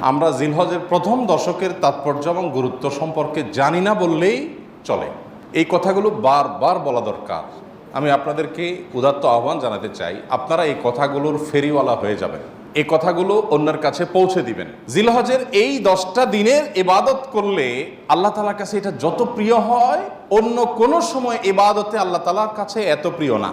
আমরা জিলহজের প্রথম দশকের তাৎপর্য এবং গুরুত্ব সম্পর্কে জানি না বললেই চলে। এই কথাগুলো বারবার বলা দরকার। আমি আপনাদেরকে উদাত্ত আহ্বান জানাতে চাই, আপনারা এই কথাগুলোর ফেরিওয়ালা হয়ে যাবেন। এই কথাগুলো অন্যের কাছে পৌঁছে দিবেন। জিলহজের এই দশটা দিনের এবাদত করলে আল্লাহ তালার কাছে এটা যত প্রিয় হয়, অন্য কোনো সময় এবাদতে আল্লাহ তালার কাছে এত প্রিয় না।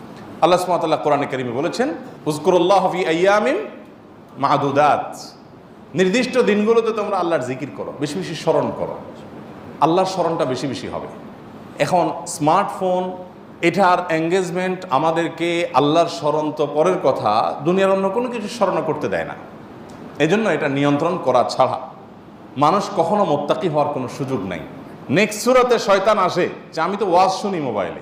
আল্লাহ সুমাতাল্লাহ কোরআনে কারিমে বলেছেন উজকুরুল্লাহ হফি আয়ামিন মাহাদুদাত নির্দিষ্ট দিনগুলোতে তোমরা আল্লাহর জিকির করো, বেশি বেশি স্মরণ করো। আল্লাহর স্মরণটা বেশি বেশি হবে। এখন স্মার্টফোন, এটার এঙ্গেজমেন্ট আমাদেরকে আল্লাহর স্মরণ তো পরের কথা, দুনিয়ার অন্য কোনো কিছু স্মরণ করতে দেয় না। এজন্য এটা নিয়ন্ত্রণ করা ছাড়া মানুষ কখনো মোত্তাকি হওয়ার কোনো সুযোগ নাই। নেক্সট সুরতে শয়তান আসে, যে আমি তো ওয়াজ শুনি মোবাইলে।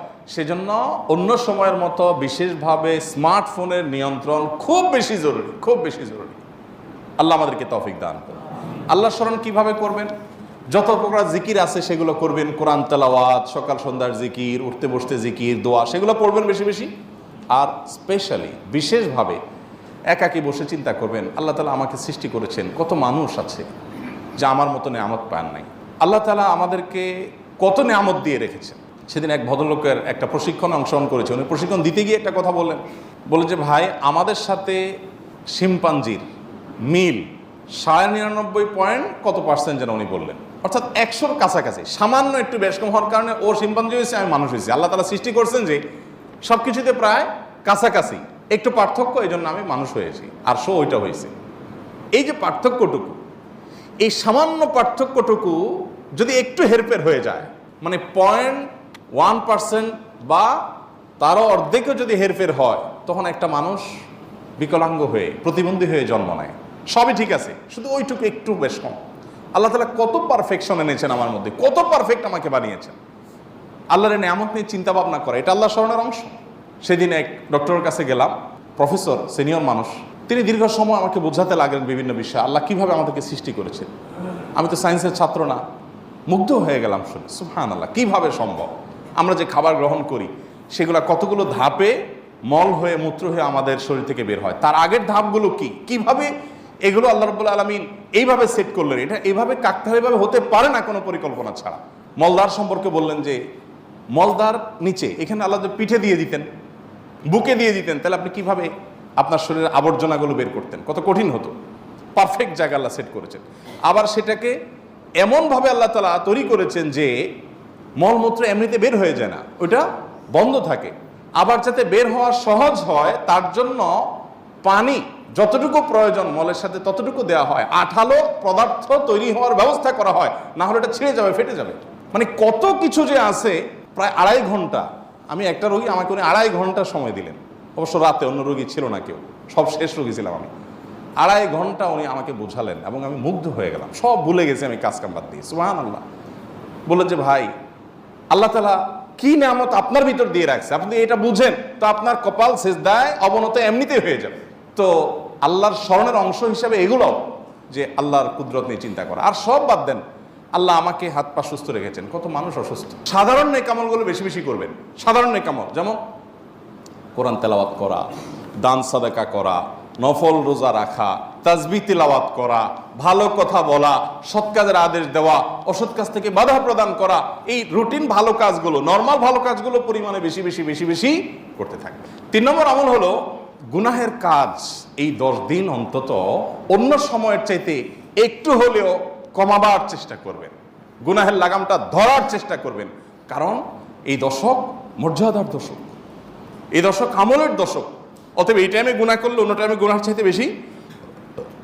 সেজন্য অন্য সময়ের মতো বিশেষভাবে স্মার্টফোনের নিয়ন্ত্রণ খুব বেশি জরুরি, খুব বেশি জরুরি। আল্লাহ আমাদেরকে তফিক দান করুন। আল্লাহর স্মরণ কীভাবে করবেন? যত প্রকার জিকির আছে সেগুলো করবেন, কোরআন তেলাওয়াত, সকাল সন্ধ্যার জিকির, উঠতে বসতে জিকির, দোয়া, সেগুলো পড়বেন বেশি বেশি। আর স্পেশালি বিশেষভাবে একাকি বসে চিন্তা করবেন, আল্লাহ তালা আমাকে সৃষ্টি করেছেন, কত মানুষ আছে যা আমার মতো নেয়ামত পান নাই। আল্লাহ তালা আমাদেরকে কত নেয়ামত দিয়ে রেখেছেন। সেদিন এক ভদ্রলোকের একটা প্রশিক্ষণ অংশগ্রহণ করেছে। উনি প্রশিক্ষণ দিতে গিয়ে একটা কথা বললেন। বলে যে, ভাই, আমাদের সাথে শিম্পাঞ্জির মিল সাড়ে নিরানব্বই পয়েন্ট কত পার্সেন্ট যেন উনি বললেন? অর্থাৎ একশোর কাছাকাছি। সামান্য একটু বেশ কম হওয়ার কারণে ও শিম্পাঞ্জি হয়েছে, আমি মানুষ হয়েছি। আল্লাহ তালা সৃষ্টি করছেন যে সব কিছুতে প্রায় কাছাকাছি। একটু পার্থক্য এই জন্য আমি মানুষ হয়েছি। আর শো ওইটা হয়েছে। এই যে পার্থক্যটুকু, এই সামান্য পার্থক্যটুকু যদি একটু হেরফের হয়ে যায় মানে পয়েন্ট ওয়ান পার্সেন্ট বা তারও অর্ধেকও যদি হেরফের হয়, তখন একটা মানুষ বিকলাঙ্গ হয়ে, প্রতিবন্ধী হয়ে জন্ম নেয়। সবই ঠিক আছে, শুধু ওইটুকু একটু বেশ কম। আল্লাহ তালা কত পারফেকশন এনেছেন আমার মধ্যে, কত পারফেক্ট আমাকে বানিয়েছেন। আল্লাহর নিয়ামত নিয়ে চিন্তা ভাবনা করে, এটা আল্লাহ স্মরণের অংশ। সেদিন এক ডক্টরের কাছে গেলাম, প্রফেসর, সিনিয়র মানুষ। তিনি দীর্ঘ সময় আমাকে বোঝাতে লাগলেন বিভিন্ন বিষয়ে, আল্লাহ কীভাবে আমাদেরকে সৃষ্টি করেছেন। আমি তো সায়েন্সের ছাত্র না, মুগ্ধ হয়ে গেলাম শুনে। সুফহান আল্লাহ কীভাবে সম্ভব? আমরা যে খাবার গ্রহণ করি, সেগুলো কতগুলো ধাপে মল হয়ে, মূত্র হয়ে আমাদের শরীর থেকে বের হয়? তার আগের ধাপগুলো কি? কীভাবে এগুলো আল্লাহ রব্বুল আলমিন এইভাবে সেট করলেন? এটা এইভাবে কাকতালীয়ভাবে হতে পারে না কোনো পরিকল্পনা ছাড়া। মলদার সম্পর্কে বললেন যে, মলদার নিচে, এখানে আল্লাহ পিঠে দিয়ে দিতেন, বুকে দিয়ে দিতেন, তাহলে আপনি কীভাবে আপনার শরীরের আবর্জনাগুলো বের করতেন? কত কঠিন হতো। পারফেক্ট জায়গা আল্লাহ সেট করেছেন। আবার সেটাকে এমনভাবে আল্লাহ তালা তৈরি করেছেন যে মলমূত্র এমনিতে বের হয়ে যায় না, ওইটা বন্ধ থাকে। আবার যাতে বের হওয়া সহজ হয়, তার জন্য পানি যতটুকু প্রয়োজন মলের সাথে ততটুকু দেওয়া হয়। আঠালো পদার্থ তৈরি হওয়ার ব্যবস্থা করা হয়, না হলে এটা ছিঁড়ে যাবে, ফেটে যাবে। মানে কত কিছু যে আছে, প্রায় আড়াই ঘণ্টা। আমি একটা রোগী, আমাকে উনি আড়াই ঘণ্টা সময় দিলেন। অবশ্য রাতে অন্য রোগী ছিল না কেউ, সব শেষ রোগী ছিলাম আমি। আড়াই ঘণ্টা উনি আমাকে বোঝালেন এবং আমি মুগ্ধ হয়ে গেলাম। সব ভুলে গেছি আমি কাজ কাম বাদ দিয়ে সুহান আল্লাহ বললেন যে, ভাই আল্লাহ তালা কি নামত আপনার ভিতর দিয়ে রাখছে? আপনি এটা বুঝেন, তো আপনার কপাল শেষ দেয় অবনত এমনিতেই হয়ে যাবে। তো আল্লাহর স্মরণের অংশ হিসাবে এগুলোও যে আল্লাহর কুদরত নিয়ে চিন্তা করা। আর সব বাদ দেন, আল্লাহ আমাকে হাত পা সুস্থ রেখেছেন। কত মানুষ অসুস্থ। সাধারণ নেকামলগুলো বেশি বেশি করবেন। সাধারণ নেকামল যেমন কোরআন তেলাওয়াত করা, দান সাদাকা করা, নফল রোজা রাখা তাজবি তেলাওয়াত করা, ভালো কথা বলা, সৎ কাজের আদেশ দেওয়া, অসৎ কাজ থেকে বাধা প্রদান করা, এই রুটিন ভালো কাজগুলো নর্মাল ভালো কাজগুলো পরিমাণে বেশি বেশি বেশি বেশি করতে থাকবে। তিন নম্বর আমল হলো গুনাহের কাজ এই দশ দিন অন্তত অন্য সময়ের চাইতে একটু হলেও কমাবার চেষ্টা করবেন। গুনাহের লাগামটা ধরার চেষ্টা করবেন। কারণ এই দশক মর্যাদার দশক। এই দশক আমলের দশক। অতএব এই টাইমে গুণা করলে অন্য টাইমে গুণার চাইতে বেশি